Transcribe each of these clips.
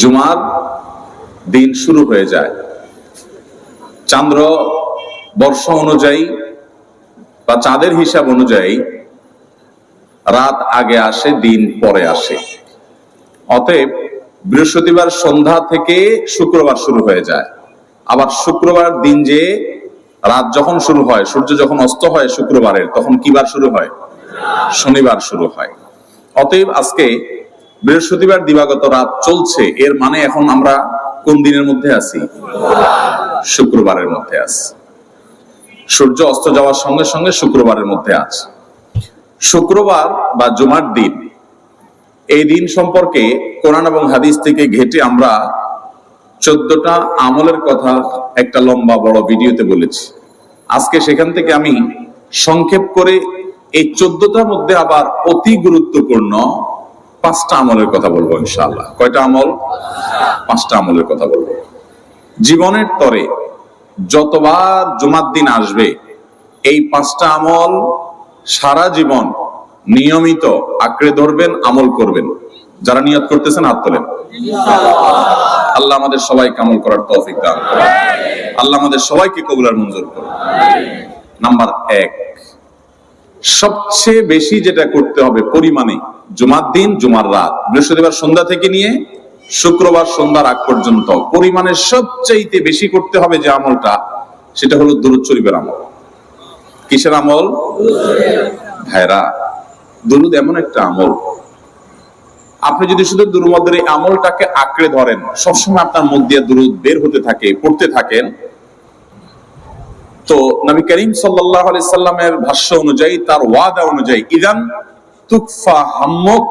জুমার দিন শুরু হয়ে যায়। চান্দ্র বর্ষ অনুযায়ী বা চাঁদের হিসাব অনুযায়ী রাত আগে আসে, দিন পরে আসে। অতএব বৃহস্পতিবার সন্ধ্যা থেকে শুক্রবার শুরু হয়ে যায়। আবার শুক্রবার দিন যে রাত যখন শুরু হয়, সূর্য যখন অস্ত হয় শুক্রবারের, তখন কি বার শুরু হয়? শনিবার শুরু হয়। অতএব আজকে বৃহস্পতিবার দিবাগত রাত চলছে। এর মানে এখন আমরা কোন দিনের মধ্যে আছি? শুক্রবারের মধ্যে আছি। সূর্য অস্ত যাওয়ার সঙ্গে সঙ্গে শুক্রবারের মধ্যে আছে। শুক্রবার বা জুমার দিন, এই দিন সম্পর্কে কোরআন এবং হাদিস থেকে ঘেটে আমরা চোদ্দটা আমলের কথা একটা লম্বা বড় ভিডিওতে বলেছি। আজকে সেখান থেকে আমি সংক্ষেপ করে এই চোদ্দটার মধ্যে আবার অতি গুরুত্বপূর্ণ পাঁচটা আমলের কথা বলব ইনশাআল্লাহ। কয়টা আমল? পাঁচটা আমলের কথা বলব। জীবনের তরে যতবার জুমার দিন আসবে, এই পাঁচটা আমল সারা জীবন নিয়মিত আঁকড়ে ধরবেন, আমল করবেন। যারা নিয়ত করতেছেন, হাত তোলেন। আল্লাহ আমাদের সবাইকে আমল করার তৌফিক দান আল্লাহ আমাদের সবাইকে কবুলার মঞ্জুর করুন। নাম্বার এক সবচেয়ে বেশি যেটা করতে হবে পরিমাণে জুমার দিন, জুমার রাত। বৃহস্পতিবার সন্ধ্যা থেকে নিয়ে শুক্রবার সন্ধ্যার আগ পর্যন্ত পরিমাণে সবচাইতে বেশি করতে হবে যে আমলটা, সেটা হলো দুরুদ শরীফের আমল। কিসের আমল? ভাইরা, দুরুদ এমন একটা আমল। আপনি যদি শুধু দুরুমদের এই আমলটাকে আঁকড়ে ধরেন, সবসময় আপনার মুখ দিয়ে দুরুদ বের হতে থাকে, পড়তে থাকেন তো নবী করিম আলাইহি সাল্লামের ভাষ্য অনুযায়ী, তার ওয়াদা অনুযায়ী, ইদান তুকফা হাম্মুক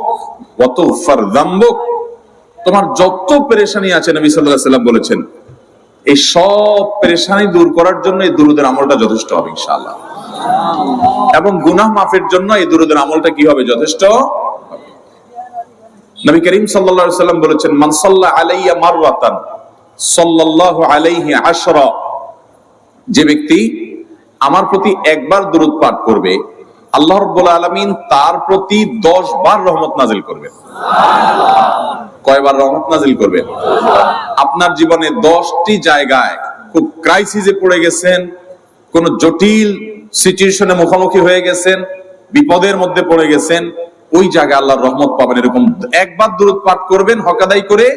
ওয়া তুগফার যামবুক তোমার যত পেরেশানি আছে, নবী আলাইহি সাল্লাম বলেছেন, এই সব পেরেশানি দূর করার জন্য এই দুরুদের আমলটা যথেষ্ট হবে, ইনশাআল্লাহ। এবং গুনাহ মাফের জন্য এই দুরুদের আমলটা কি হবে, যথেষ্ট নবী করিম সাল্লাল্লাহু আলাইহি সাল্লাম বলেছেন, মান সাল্লা আলাইয়া মাররাতান, সাল্লাল্লাহু আলাইহি আশরা। যে ব্যক্তি আমার প্রতি একবার দরুদ পাঠ করবে, আল্লাহ রাব্বুল আলামিন তার প্রতি 10 বার রহমত নাজিল করবেন। কয়বার রহমত নাজিল করবেন? আপনার জীবনে 10টি জায়গায় খুব ক্রাইসিসে পড়ে গেছেন, কোন জটিল সিচুয়েশনে মুখোমুখি হয়ে গেছেন, বিপদের মধ্যে পড়ে গেছেন, ওই জায়গায় আল্লাহর রহমত পাবেন এরকম একবার দূরত পাঠ করবেন হকাদাই করে,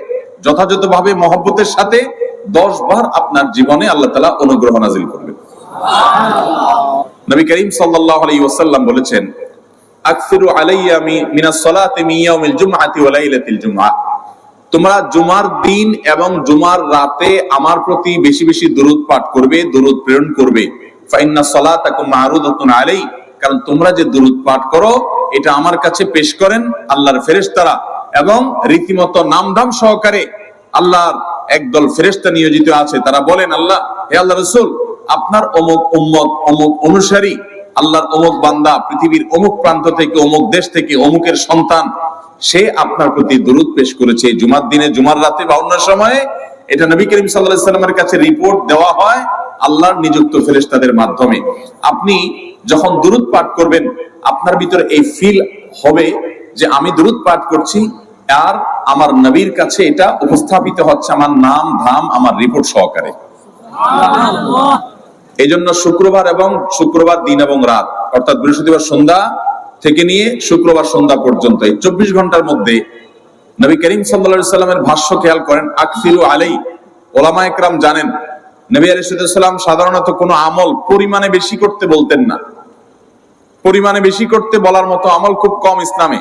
যথাযথভাবে মহব্বতের সাথে দশ বার আপনার জীবনে আল্লাহ তালা অনুগ্রহ নাজিল করবেন। নবী করিম সাল্লাল্লাহু আলাইহি ওয়াসাল্লাম বলেছেন, আকসিরু আলাইয়া মি, মিনাস সালাতি তোমরা জুমার দিন এবং জুমার রাতে আমার প্রতি বেশি বেশি পাঠ করবে প্রেরণ করবে। ফাইন্না আলাই কারণ তোমরা যে পাঠ করো, এটা আমার কাছে পেশ করেন আল্লাহর ফেরেশতারা এবং রীতিমতো নামধাম সহকারে আল্লাহর একদল ফেরেশতা নিয়োজিত আছে, তারা বলেন, আল্লাহ, হে আল্লাহ রাসূল, আপনার অমুক উম্মত, অমুক অনুসারী, আল্লাহর অমুক বান্দা, পৃথিবীর অমুক প্রান্ত থেকে, অমুক দেশ থেকে, অমুকের সন্তান, সে আপনার প্রতি দরুদ পেশ করেছে। জুমার দিনে, জুমার রাতে বা অন্য সময়ে এটা নবী করিম সাল্লাল্লাহু সাল্লামের কাছে রিপোর্ট দেওয়া হয় আল্লাহর নিযুক্ত ফেরেশতাদের মাধ্যমে। আপনি যখন দরুদ পাঠ করবেন, আপনার ভিতরে এই ফিল হবে যে, আমি দরুদ পাঠ করছি আর আমার নবীর কাছে এটা উপস্থাপিত হচ্ছে আমার নাম, ধাম, আমার রিপোর্ট সহকারে। এই জন্য শুক্রবার এবং শুক্রবার দিন এবং রাত, অর্থাৎ বৃহস্পতিবার সন্ধ্যা থেকে নিয়ে শুক্রবার সন্ধ্যা পর্যন্ত, এই চব্বিশ ঘণ্টার মধ্যে নবী করিম সাল্লা সাল্লামের ভাষ্য খেয়াল করেন আকফিরু আলাই, ওলামা একরাম জানেন, নবী আলাইসাল্লাম সাধারণত কোনো আমল পরিমাণে বেশি করতে বলতেন না। পরিমাণে বেশি করতে বলার মতো আমল খুব কম ইসলামে।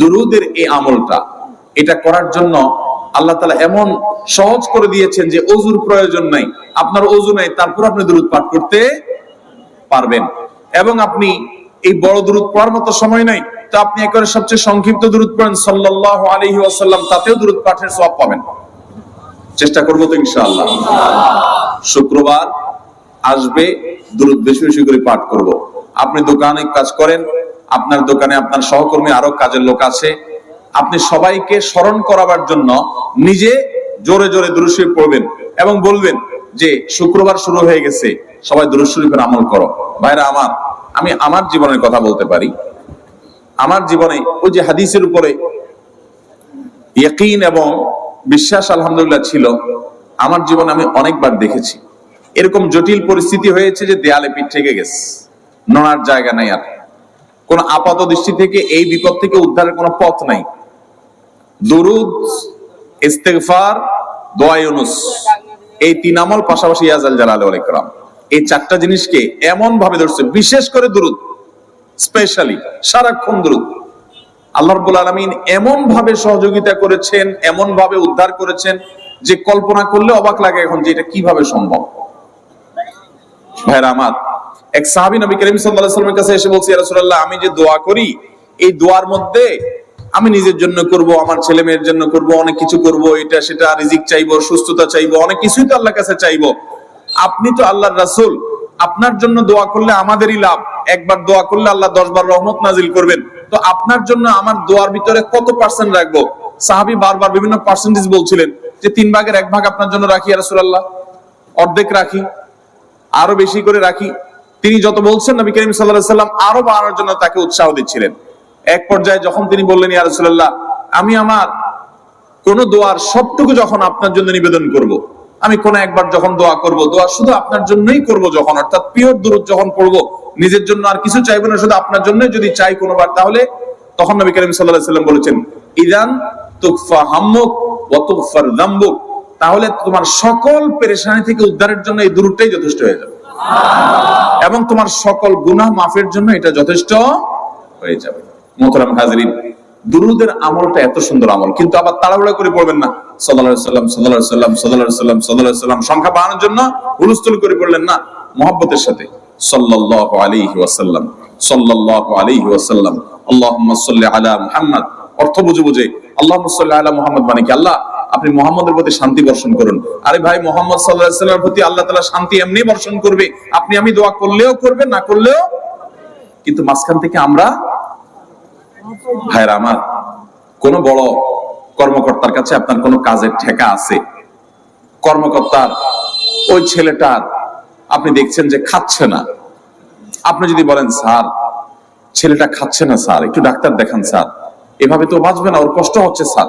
দুরুদের এই আমলটা, এটা করার জন্য আল্লাহ তালা এমন সহজ করে দিয়েছেন যে অজুর প্রয়োজন নাই। আপনার অজু নাই, তারপর আপনি দূরত পাঠ করতে পারবেন। এবং আপনি এই বড় দূরত পড়ার মতো সময় নাই, তো আপনি একেবারে সবচেয়ে সংক্ষিপ্ত দূরত পড়েন, সাল্লাল্লাহু আলাইহি ওয়াসাল্লাম, তাতেও দূরত পাঠের সওয়াব পাবেন। চেষ্টা করব তো ইনশাআল্লাহ। শুক্রবার আসবে দূরত বেশি বেশি করে পাঠ করব। আপনি দোকানে কাজ করেন আপনার দোকানে আপনার সহকর্মী আরও কাজের লোক আছে। আপনি সবাইকে স্মরণ করাবার জন্য নিজে জোরে জোরে দুরুশরীফ পড়বেন এবং বলবেন যে, শুক্রবার শুরু হয়ে গেছে, সবাই দুরুশরীফের আমল করো। ভাইরা আমার, আমি আমার জীবনের কথা বলতে পারি। আমার জীবনে ওই যে হাদিসের উপরে ইয়কিন এবং বিশ্বাস আলহামদুলিল্লাহ ছিল, আমার জীবনে আমি অনেকবার দেখেছি। এরকম জটিল পরিস্থিতি হয়েছে যে দেয়ালে পিঠ থেকে গেছে। নড়ার জায়গা নাই আর। কোন আপাত দৃষ্টি থেকে এই বিপদ থেকে উদ্ধারের কোনো পথ নাই। দুরুদ, ইস্তেগফার, দোয়া ইউনুস। এই তিন আমল পাশাপাশি ইয়াজাল জালাল ওয়াল ইকরাম। এই চারটা জিনিসকে এমন ভাবে ধরছে, বিশেষ করে দুরুদ, স্পেশালি সারাক্ষণ দুরুদ। আল্লাহ রাব্বুল আলামিন এমন ভাবে সহযোগিতা করেছেন এমন ভাবে উদ্ধার করেছেন যে কল্পনা করলে অবাক লাগে এখন যে এটা কীভাবে সম্ভব। ভাইরা আমার এক সাহাবী নবী করিম ওয়াসাল্লামের কাছে এসে বলছি, ইয়া আমি যে দোয়া করি, এই দোয়ার মধ্যে আমি নিজের জন্য করব, আমার ছেলে মেয়ের জন্য করব, অনেক কিছু করব, এটা সেটা রিজিক চাইব, সুস্থতা চাইব, অনেক কিছুই তো আল্লাহর কাছে চাইব। আপনি তো আল্লাহর রাসূল, আপনার জন্য দোয়া করলে আমাদেরই লাভ, একবার দোয়া করলে আল্লাহ দশ বার রহমত নাজিল করবেন। তো আপনার জন্য আমার দোয়ার ভিতরে কত পার্সেন্ট রাখব? সাহাবি বারবার বিভিন্ন পার্সেন্টেজ বলছিলেন যে, তিন ভাগের এক ভাগ আপনার জন্য রাখি, ইয়া রাসূলুল্লাহ, অর্ধেক রাখি, আরও বেশি করে রাখি। তিনি যত বলছেন নবী করিম আলাইহি সাল্লাম আরও বাড়ানোর জন্য তাকে উৎসাহ দিচ্ছিলেন এক পর্যায়ে যখন তিনি বললেন, ইয়া রাসূলুল্লাহ, আমি আমার কোন দোয়ার সবটুকু যখন আপনার জন্য নিবেদন করব। আমি কোন একবার যখন দোয়া করব, দোয়া শুধু আপনার জন্যই করব যখন, অর্থাৎ পিওর দূরত যখন পড়ব, নিজের জন্য আর কিছু চাইব না, শুধু আপনার জন্যই যদি চাই কোনোবার, তাহলে তখন নবী করিম আলাইহি সাল্লাম বলেছেন, ইদান তুকফা হাম্মুক ওয়া তুগফার যামবুক তাহলে তোমার সকল পেরেশানি থেকে উদ্ধারের জন্য এই দূরটাই যথেষ্ট হয়ে যাবে এবং তোমার সকল গুনাহ মাফের জন্য এটা যথেষ্ট হয়ে যাবে। মোহতারাম হাজরিন, দুরুদের আমলটা এত সুন্দর আমল, কিন্তু আবার তাড়াহুড়া করে পড়বেন না। সাল্লাল্লাহু সাল্লাম সাল্লাল্লাহু সাল্লাম সাল্লাম সাল্লাম সংখ্যা বাড়ানোর জন্য হুলস্থুল করে পড়লেন না। মহব্বতের সাথে। সাল্লাল্লাহু আলাইহি ওয়াসাল্লাম, সাল্লাল্লাহু আলাইহি ওয়াসাল্লাম আলা মুহাম্মদ। অর্থ বুঝে বুঝে, আল্লাহুম্মা সাল্লি আলা মুহাম্মদ মানে কি আল্লাহ? আপনি মোহাম্মদের প্রতি শান্তি বর্ষণ করুন। আরে ভাই, মোহাম্মদ সাল্লামের প্রতি আল্লাহ তাআলা শান্তি এমনি বর্ষণ করবে। আপনি আমি দোয়া করলেও করবে, না করলেও? কিন্তু মাঝখান থেকে আমরা ভাইরা আমার, কোন বড় কর্মকর্তার কাছে আপনার কোনো কাজের ঠেকা আছে? কর্মকর্তার, ওই ছেলেটার, আপনি দেখছেন যে খাচ্ছে না। আপনি যদি বলেন, স্যার, ছেলেটা খাচ্ছে না, স্যার, একটু ডাক্তার দেখান, স্যার। এভাবে তো বাঁচবে না, ওর কষ্ট হচ্ছে, স্যার।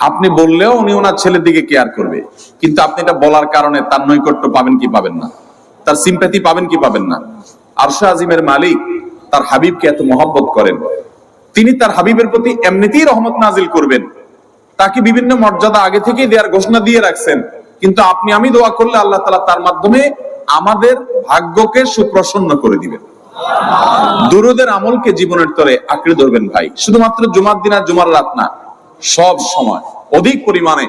আপনি বললেও উনি ওনার ছেলের দিকে কেয়ার করবে। কিন্তু আপনি এটা বলার কারণে তার নৈকট্য পাবেন কি পাবেন না? তার সিম্প্যাথি পাবেন কি পাবেন না? আরশা আজিমের মালিক তার হাবিবকে এত মহব্বত করেন। তিনি তার হাবিবের প্রতি এমনিতেই রহমত নাজিল করবেন। তাকে বিভিন্ন মর্যাদা আগে থেকেই দেওয়ার ঘোষণা দিয়ে রাখছেন। কিন্তু আপনি, আমি দোয়া করলে আল্লাহ তালা তার মাধ্যমে আমাদের ভাগ্যকে সুপ্রসন্ন করে দিবেন। দুরুদের আমলকে জীবনের তরে আঁকড়ে ধরবেন ভাই। শুধুমাত্র জুমার দিন আর জুমার রাত না সব সময়। অধিক পরিমাণে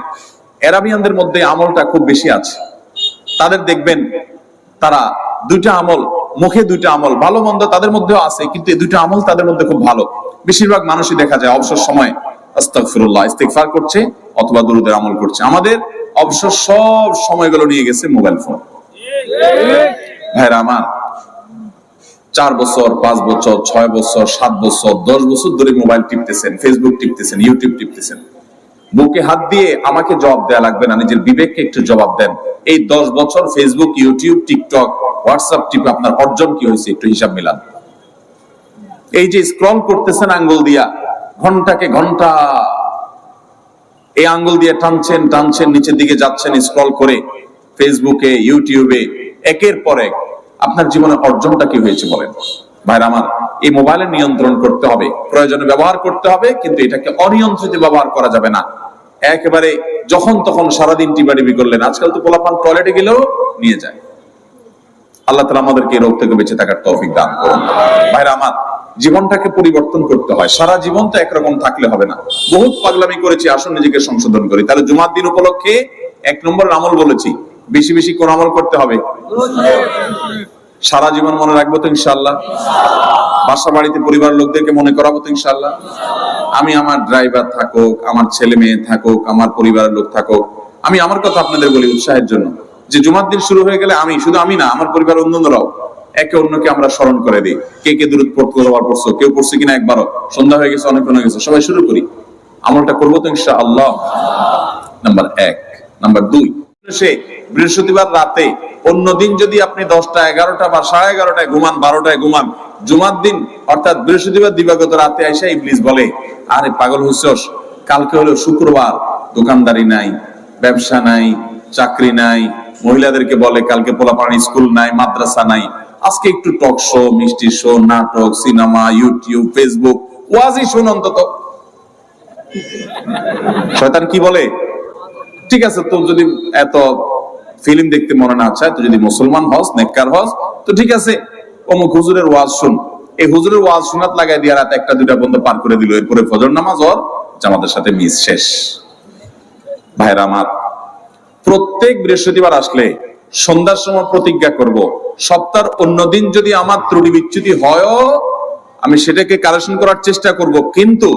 এরাবিয়ানদের মধ্যে আমলটা খুব বেশি আছে। তাদের দেখবেন তারা দুইটা আমল, মুখে দুইটা আমল, ভালো মন্দ তাদের মধ্যেও আছে, কিন্তু এই দুইটা আমল তাদের মধ্যে খুব ভালো। বেশিরভাগ মানুষই দেখা যায় অবসর সময় আস্তাগফিরুল্লাহ, ইস্তিগফার করছে অথবা দুরুদের আমল করছে। আমাদের অবসর সব সময়গুলো নিয়ে গেছে মোবাইল ফোন। ভাইরা আমার চার বছর, পাঁচ বছর, ছয় বছর, সাত বছর, দশ বছর ধরে মোবাইল টিপতেছেন ফেসবুক টিপতেছেন ইউটিউব টিপতেছেন। বুকে হাত দিয়ে আমাকে জবাব দেয়া লাগবে না, নিজের বিবেককে একটু জবাব দেন। এই দশ বছর ফেসবুক ইউটিউব টিকটক হোয়াটসঅ্যাপ টিপে আপনার অর্জন কি হয়েছে একটু হিসাব মিলান। এই যে স্ক্রল করতেছেন আঙ্গুল দিয়া, ঘন্টাকে ঘণ্টা, এই আঙ্গুল দিয়ে টানছেন টানছেন, নিচের দিকে যাচ্ছেন স্ক্রল করে ফেসবুকে ইউটিউবে একের পর এক আপনার জীবনে অর্জনটা কি হয়েছে বলেন? ভাইরা আমার, এই মোবাইলের নিয়ন্ত্রণ করতে হবে, প্রয়োজনে ব্যবহার করতে হবে, কিন্তু এটাকে অনিয়ন্ত্রিত ব্যবহার করা যাবে না। একেবারে যখন তখন সারাদিন টিপাটিপি করলেন, আজকাল তো পোলাপান টয়লেটে গেলেও নিয়ে যায়। আল্লাহ তালা আমাদেরকে এই রোগ থেকে বেঁচে থাকার তৌফিক দান করুন। ভাইরা আমার, জীবনটাকে পরিবর্তন করতে হয়। সারা জীবন তো একরকম থাকলে হবে না। বহুত পাগলামি করেছি, আসুন নিজেকে সংশোধন করি। তাহলে জুমার দিন উপলক্ষে এক নম্বর আমল বলেছি বেশি বেশি কোন আমল করতে হবে। সারা জীবন মনে রাখব তো ইনশাল্লাহ বাসা বাড়িতে পরিবার লোকদেরকে মনে করাবো তো ইনশাল্লাহ আমি আমার ড্রাইভার থাকুক, আমার ছেলে মেয়ে থাকুক, আমার পরিবারের লোক থাকুক, আমি আমার কথা আপনাদের বলি উৎসাহের জন্য। যে জুমার দিন শুরু হয়ে গেলে আমি, শুধু আমি না, আমার পরিবার অন্যান্যরাও একে অন্যকে আমরা স্মরণ করে দিই। কে কে দূরত পড়তে কতবার পড়ছো, কেউ পড়ছে কিনা একবারও? সন্ধ্যা হয়ে গেছে অনেক হয়ে গেছে, সবাই শুরু করি। আমলটা করব তো ইনশা আল্লাহ নাম্বার এক। নাম্বার দুই। সে বৃহস্পতিবার রাতে অন্য দিন যদি আপনি দশটা এগারোটা বা সাড়ে এগারোটায় ঘুমান, বারোটায় ঘুমান, জুমার দিন, অর্থাৎ বৃহস্পতিবার দিবাগত রাতে আইসা ইবলিস বলে, আরে পাগল হুসস কালকে হলো শুক্রবার, দোকানদারি নাই, ব্যবসা নাই, চাকরি নাই, মহিলাদেরকে বলে কালকে পোলাপাড়ি স্কুল নাই, মাদ্রাসা নাই, আজকে একটু টক শো, মিষ্টি শো, নাটক, সিনেমা, ইউটিউব, ফেসবুক ওয়াজি শুন অন্তত। শয়তান কি বলে? ঠিক আছে তো যদি এত ফিল্ম দেখতে মনে না চায়, তো যদি মুসলমান হস, নেককার হস, তো ঠিক আছে। অমুক হুজুরের ওয়াজ শুন। এই হুজুরের ওয়াজ শোনাত লাগাই দিয়ে রাত একটা, দুটা বন্ধ পার করে দিল। এরপরে ফজর নামাজ ওর জামাতের সাথে মিস শেষ। ভাইরা আমার, প্রত্যেক বৃহস্পতিবার আসলে সন্ধ্যার সময় প্রতিজ্ঞা করব। সপ্তাহের অন্য দিন যদি আমার ত্রুটি বিচ্যুতি হয়ও আমি সেটাকে কারেকশন করার চেষ্টা করব। কিন্তু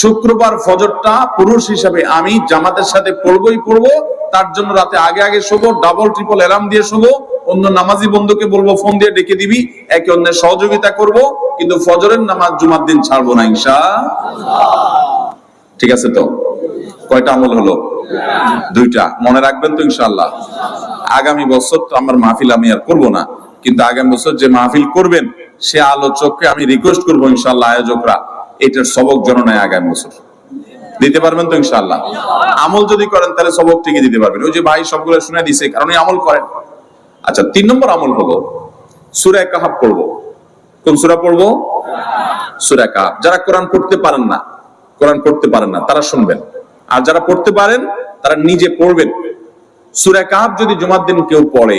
শুক্রবার ফজরটা পুরুষ হিসাবে আমি জামাতের সাথে পড়বই পড়ব, তার জন্য রাতে আগে আগে শোবো ডাবল ট্রিপল অ্যালার্ম দিয়ে শোবো, অন্য নামাজি বন্ধুকে বলব ফোন দিয়ে ডেকে দিবি, একে অন্যের সহযোগিতা করব, কিন্তু ফজরের নামাজ জুমার দিন ছাড়বো না ইনশা ঠিক আছে তো? কয়টা আমল হলো? দুইটা। মনে রাখবেন তো ইনশাল্লাহ আগামী বছর তো আমার মাহফিল আমি আর করব না। কিন্তু আগামী বছর যে মাহফিল করবেন, সে আলোচককে আমি রিকোয়েস্ট করব ইনশাল্লাহ আয়োজকরা, এটার সবক জননায় আগামী বছর। দিতে পারবেন তো ইনশাল্লাহ আমল যদি করেন, তাহলে সবক ঠিকই দিতে পারবেন। ওই যে ভাই সবগুলো শুনে দিছে, কারণ আমল করেন। আচ্ছা তিন নম্বর আমল হলো সুরায় কাহাব পড়ব। কোন সুরা পড়ব? সুরা কাহাব যারা কোরআন পড়তে পারেন না, কোরআন পড়তে পারেন না, তারা শুনবেন। আর যারা পড়তে পারেন, তারা নিজে পড়বেন। সুরা কাহাব যদি জুমার দিন কেউ পড়ে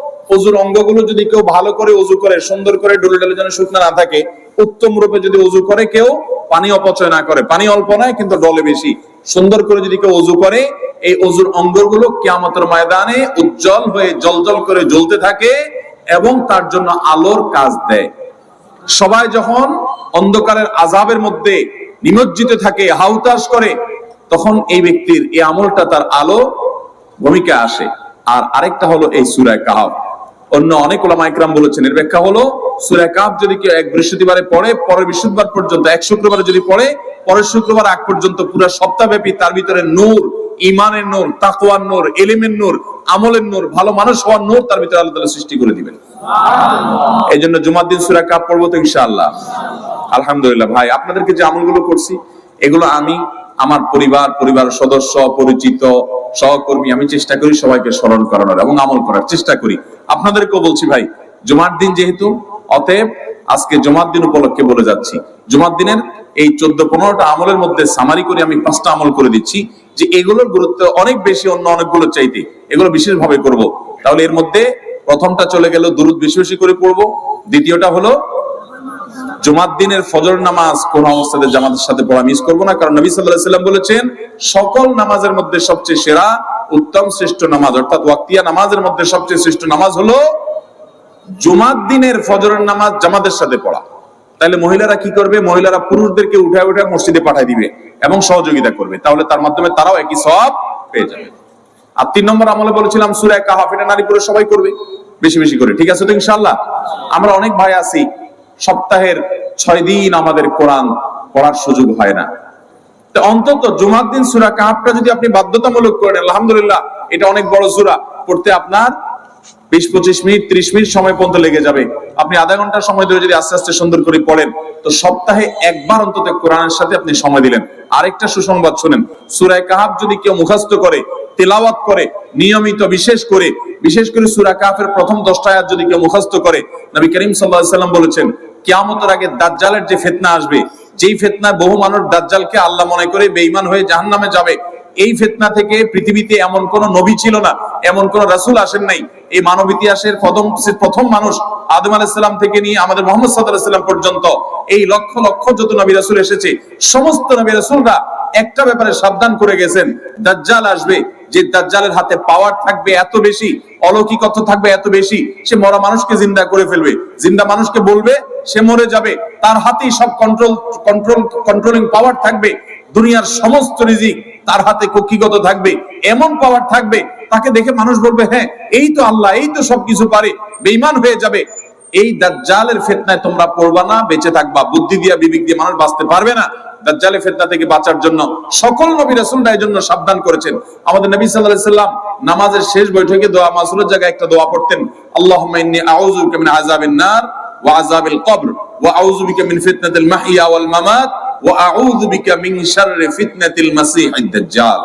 অজুর অঙ্গগুলো যদি কেউ ভালো করে অজু করে, সুন্দর করে ডলে ডলে যেন শুকনো না থাকে, উত্তম রূপে যদি অজু করে কেউ, পানি অপচয় না করে। পানি অল্প নয়, কিন্তু ডলে বেশি। সুন্দর করে যদি কেউ অজু করে, এই অজুর অঙ্গগুলো কিয়ামতের ময়দানে উজ্জ্বল হয়ে জলজল করে জ্বলতে থাকে এবং তার জন্য আলোর কাজ দেয়। সবাই যখন অন্ধকারের আজাবের মধ্যে নিমজ্জিত থাকে হাউতাস করে, তখন এই ব্যক্তির এই আমলটা তার আলো ভূমিকা আসে। আর আরেকটা হলো এই সুরায় কাহাব অন্য অনেক ওলামা একরাম বলেছেন। এর ব্যাখ্যা হলো সুরায় কাহাব যদি কেউ এক বৃহস্পতিবারে পড়ে পরের বৃহস্পতিবার পর্যন্ত এক শুক্রবারে যদি পড়ে পরের শুক্রবার আগ পর্যন্ত পুরো সপ্তাহব্যাপী তার ভিতরে নূর ইমানের নূর তাকওয়ার নূর এলিমের নূর আমলের নূর ভালো মানুষ হওয়ার নূর তার ভিতরে আল্লাহ তাআলা সৃষ্টি করে দিবেন। এই জন্য জুমার দিন সুরা কাপ পড়ব তো ইনশাআল্লাহ। আলহামদুলিল্লাহ ভাই আপনাদেরকে যে আমলগুলো করছি এগুলো আমি আমার পরিবার পরিবার সদস্য, পরিচিত, সহকর্মী, আমি চেষ্টা করি সবাইকে স্মরণ করানোর এবং আমল করার চেষ্টা করি। আপনাদেরকেও বলছি ভাই, জুমার দিন যেহেতু, অতএব আজকে জুমার দিন উপলক্ষে বলে যাচ্ছি। জুমার দিনের এই চোদ্দ পনেরোটা আমলের মধ্যে সামারি করে আমি পাঁচটা আমল করে দিচ্ছি, যে এগুলোর গুরুত্ব অনেক বেশি অন্য অনেকগুলো চাইতে। এগুলো বিশেষভাবে করব। তাহলে এর মধ্যে প্রথমটা চলে গেল, দুরুদ বেশি বেশি করে পড়ব। দ্বিতীয়টা হলো জুমার দিনের ফজর নামাজ কোন অবস্থাতে জামাতের সাথে পড়া মিস করব না। কারণ নবী সাল্লাহ সাল্লাম বলেছেন, সকল নামাজের মধ্যে সবচেয়ে সেরা, উত্তম শ্রেষ্ঠ নামাজ, অর্থাৎ ওয়াক্তিয়া নামাজের মধ্যে সবচেয়ে শ্রেষ্ঠ নামাজ হলো জুমার দিনের ফজরের নামাজ জামাতের সাথে পড়া। তাহলে মহিলারা কি করবে? মহিলারা পুরুষদেরকে উঠে উঠে মসজিদে পাঠিয়ে দিবে এবং সহযোগিতা করবে। তাহলে তার মাধ্যমে তারাও একই সব পেয়ে যাবে। আর তিন নম্বর আমলে বলেছিলাম সুরায় কাহাফ, এটা নারী পুরুষ সবাই করবে, বেশি বেশি করে। ঠিক আছে তো ইনশাল্লাহ আমরা অনেক ভাই আছি সপ্তাহের ছয় দিন আমাদের কোরআন পড়ার সুযোগ হয় না। অন্তত জুমার দিন সুরা কাহাবটা যদি আপনি বাধ্যতামূলক করেন, আলহামদুলিল্লাহ, এটা অনেক বড় সুরা। পড়তে আপনার বিশ, পঁচিশ মিনিট, ত্রিশ মিনিট সময় পর্যন্ত লেগে যাবে। আপনি আধা ঘণ্টা সময় ধরে যদি আস্তে আস্তে সুন্দর করে পড়েন, তো সপ্তাহে একবার অন্তত কোরআনের সাথে আপনি সময় দিলেন। আরেকটা সুসংবাদ শুনেন সুরায় কাহাব যদি কেউ মুখস্থ করে, তেলাওয়াত করে, নিয়মিত বিশেষ করে বিশেষ করে সুরা কাহাফের প্রথম দশটা আয়াত যদি কেউ মুখস্থ করে, নবী করিম আলাইহি সাল্লাম বলেছেন কিয়ামতের আগে দাজ্জালের যে ফেতনা আসবে, যেই ফেতনা বহু মানুষ দাজ্জালকে আল্লাহ মনে করে বেঈমান হয়ে জাহান্নামে যাবে, এই ফেতনা থেকে পৃথিবীতে এমন কোন নবী ছিল না, এমন কোন রাসুল আসেন নাই। এই মানব ইতিহাসের প্রথম প্রথম মানুষ আদম আলাহিসাম থেকে নিয়ে আমাদের মোহাম্মদ সাদাম পর্যন্ত এই লক্ষ লক্ষ যত নবী রাসুল এসেছে, সমস্ত নবী রাসূলরা একটা ব্যাপারে সাবধান করে গেছেন। দাজ্জাল আসবে, যে দাজ্জালের হাতে পাওয়ার থাকবে এত বেশি অলৌকিকত্ব থাকবে এত বেশি, সে মরা মানুষকে জিন্দা করে ফেলবে। জিন্দা মানুষকে বলবে, সে মরে যাবে। তার হাতেই সব কন্ট্রোল কন্ট্রোল কন্ট্রোলিং পাওয়ার থাকবে। দুনিয়ার সমস্ত রিজিক তার হাতে কক্ষিগত থাকবে। এমন পাওয়ার থাকবে, তাকে দেখে মানুষ বলবে হ্যাঁ এই তো আল্লাহ, এই তো সবকিছু পারে, বেঈমান হয়ে যাবে। এই দাজ্জালের ফিতনায় তোমরা পড়বা না, বেঁচে থাকবা। বুদ্ধি দিয়া বিবেক দিয়ে মানুষ বাঁচতে পারবে না। দাজ্জালের ফেতনা থেকে বাঁচার জন্য সকল নবী রাসূলরা এই জন্য সাবধান করেছেন। আমাদের নবী সাল্লাল্লাহু আলাইহি সাল্লাম নামাজের শেষ বৈঠকে দোয়া মাসুরের জায়গায় একটা দোয়া পড়তেন, আল্লাহুম্মা ইন্নী আউযুবিকা মিন আযাবিন নার ওয়া আযাবিল কবর ওয়া আউযু বিকা মিন ফিতনাতিল মাহইয়া ওয়াল মামাত ওয়া আউযু বিকা মিন শাররি ফিতনাতিল মাসিহিদ দাজ্জাল।